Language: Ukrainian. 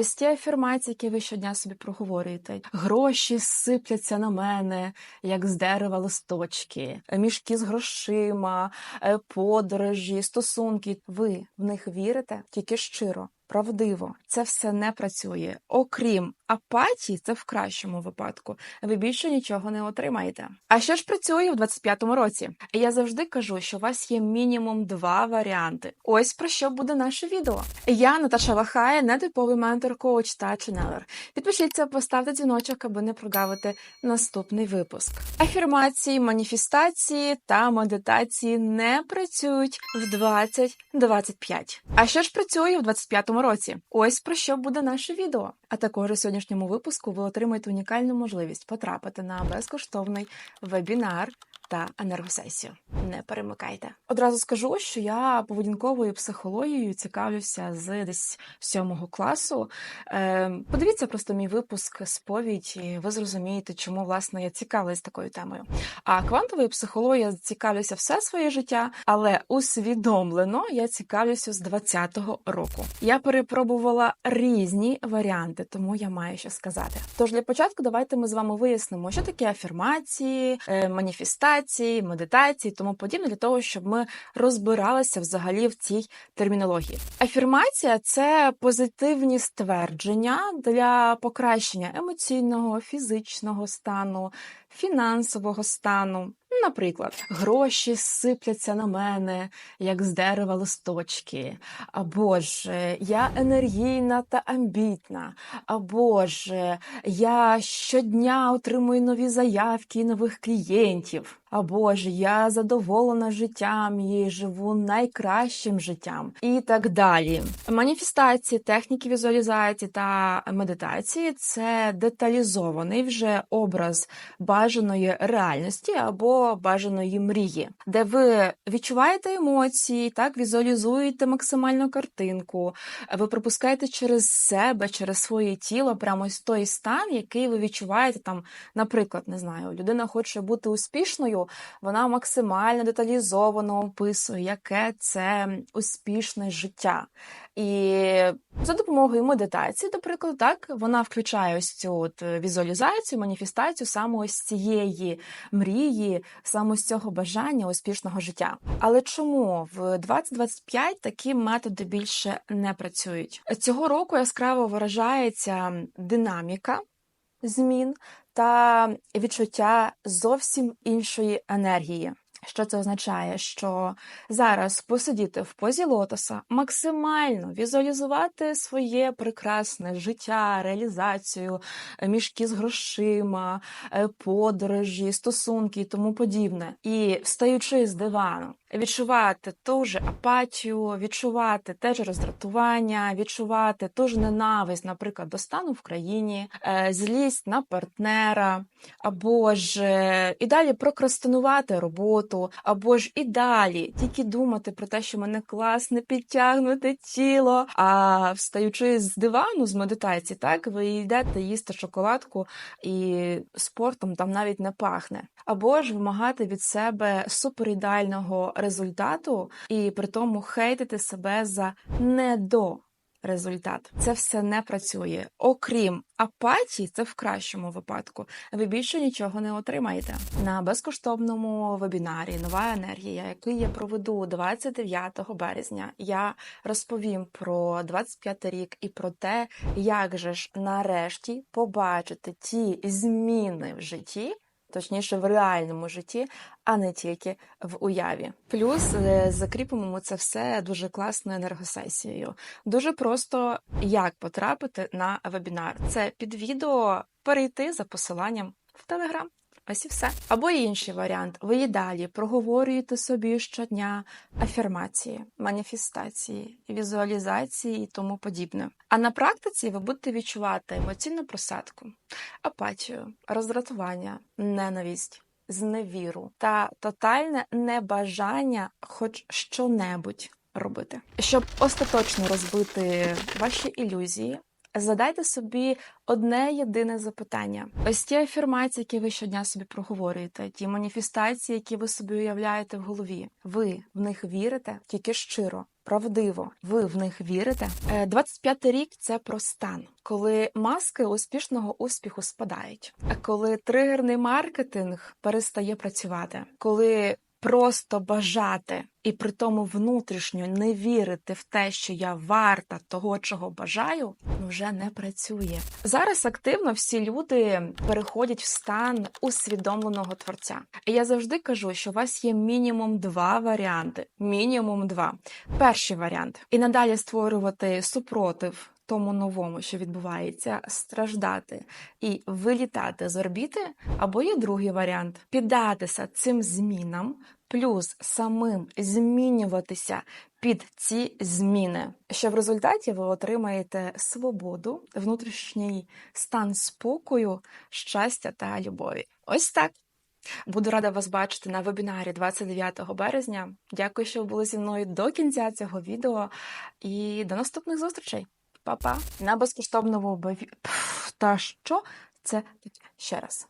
Ось ті афірмації, які ви щодня собі проговорюєте. Гроші сипляться на мене, як з дерева листочки, мішки з грошима, е, подорожі, стосунки. Ви в них вірите тільки щиро. Правдиво, це все не працює. Окрім апатії, це в кращому випадку. Ви більше нічого не отримаєте. А що ж працює в 25-му році? Я завжди кажу, що у вас є мінімум два варіанти. Ось про що буде наше відео. Я Наташа Вахає, нетиповий ментор, коуч та ченелер. Підпишіться, поставте дзвіночок, аби не прогавити наступний випуск. Афірмації, маніфестації та медитації не працюють в 2025. А що ж працює в 25-му році? Ось про що буде наше відео. А також у сьогоднішньому випуску ви отримаєте унікальну можливість потрапити на безкоштовний вебінар та енергосесію. Не перемикайте. Одразу скажу, що я поведінковою психологією цікавлюся з десь сьомого класу. Е, Подивіться просто мій випуск сповідь, і ви зрозумієте, чому власне я цікавилась такою темою. А квантовою психологією цікавлюся все своє життя, але усвідомлено я цікавлюся з 20-го року. Я перепробувала різні варіанти, тому я маю що сказати. Тож для початку давайте ми з вами вияснимо, що таке афірмації, е, маніфестації, медитації, тому подібне для того, щоб ми розбиралися взагалі в цій термінології. Афірмація це позитивні ствердження для покращення емоційного, фізичного стану, фінансового стану. Наприклад, гроші сипляться на мене, як з дерева листочки. Або ж е, я енергійна та амбітна. Або ж е, я щодня отримую нові заявки і нових клієнтів. Або ж я задоволена життям і живу найкращим життям, і так далі. Маніфестації, техніки візуалізації та медитації це деталізований вже образ бажаної реальності або бажаної мрії, де ви відчуваєте емоції, так візуалізуєте максимальну картинку, ви пропускаєте через себе, через своє тіло, прямо ось той стан, який ви відчуваєте там, наприклад, не знаю, людина хоче бути успішною вона максимально деталізовано описує, яке це успішне життя. І за допомогою медитації, до прикладу, так вона включає ось цю от візуалізацію, маніфестацію саме ось цієї мрії, саме з цього бажання успішного життя. Але чому в 2025 такі методи більше не працюють? Цього року яскраво виражається динаміка змін та відчуття зовсім іншої енергії. Що це означає? Що зараз посидіти в позі лотоса, максимально візуалізувати своє прекрасне життя, реалізацію, мішки з грошима, е, подорожі, стосунки і тому подібне. І встаючи з дивану, відчувати ту ж апатію, відчувати те ж роздратування, відчувати ту ж ненависть, наприклад, до стану в країні, е, злість на партнера, або ж е, і далі прокрастинувати роботу, або ж і далі тільки думати про те, що мене класне підтягнути тіло. А встаючи з дивану з медитації, так ви йдете їсти шоколадку і спортом там навіть не пахне, або ж вимагати від себе суперідеального результату і при тому хейтити себе за недо. Результат це все не працює. Окрім апатії, це в кращому випадку. Ви більше нічого не отримаєте на безкоштовному вебінарі. Нова енергія, який я проведу 29 березня. Я розповім про 25 рік і про те, як же ж нарешті побачити ті зміни в житті точніше в реальному житті, а не тільки в уяві. Плюс закріпимо закріпимо це все дуже класною енергосесією. Дуже просто як потрапити на вебінар. Це під відео перейти за посиланням в Телеграм. Ось і все. Або інший варіант. Ви і далі проговорюєте собі щодня афірмації, маніфестації, візуалізації і тому подібне. А на практиці ви будете відчувати емоційну просадку, апатію, роздратування, ненависть, зневіру та тотальне небажання хоч що-небудь робити. Щоб остаточно розбити ваші ілюзії, Задайте собі одне єдине запитання: ось ті афірмації, які ви щодня собі проговорюєте, ті маніфестації, які ви собі уявляєте в голові. Ви в них вірите тільки щиро, правдиво. Ви в них вірите? 25-й рік це про стан, коли маски успішного успіху спадають, коли тригерний маркетинг перестає працювати, коли просто бажати і при тому внутрішньо не вірити в те, що я варта того, чого бажаю, вже не працює. Зараз активно всі люди переходять в стан усвідомленого творця. І я завжди кажу, що у вас є мінімум два варіанти. Мінімум два. Перший варіант і надалі створювати супротив. Тому новому, що відбувається, страждати і вилітати з орбіти, або є другий варіант піддатися цим змінам, плюс самим змінюватися під ці зміни, що в результаті ви отримаєте свободу, внутрішній стан спокою, щастя та любові. Ось так. Буду рада вас бачити на вебінарі 29 березня. Дякую, що ви були зі мною до кінця цього відео і до наступних зустрічей. Па-па! На безкоштовному. Пф, Та що це? Ще раз.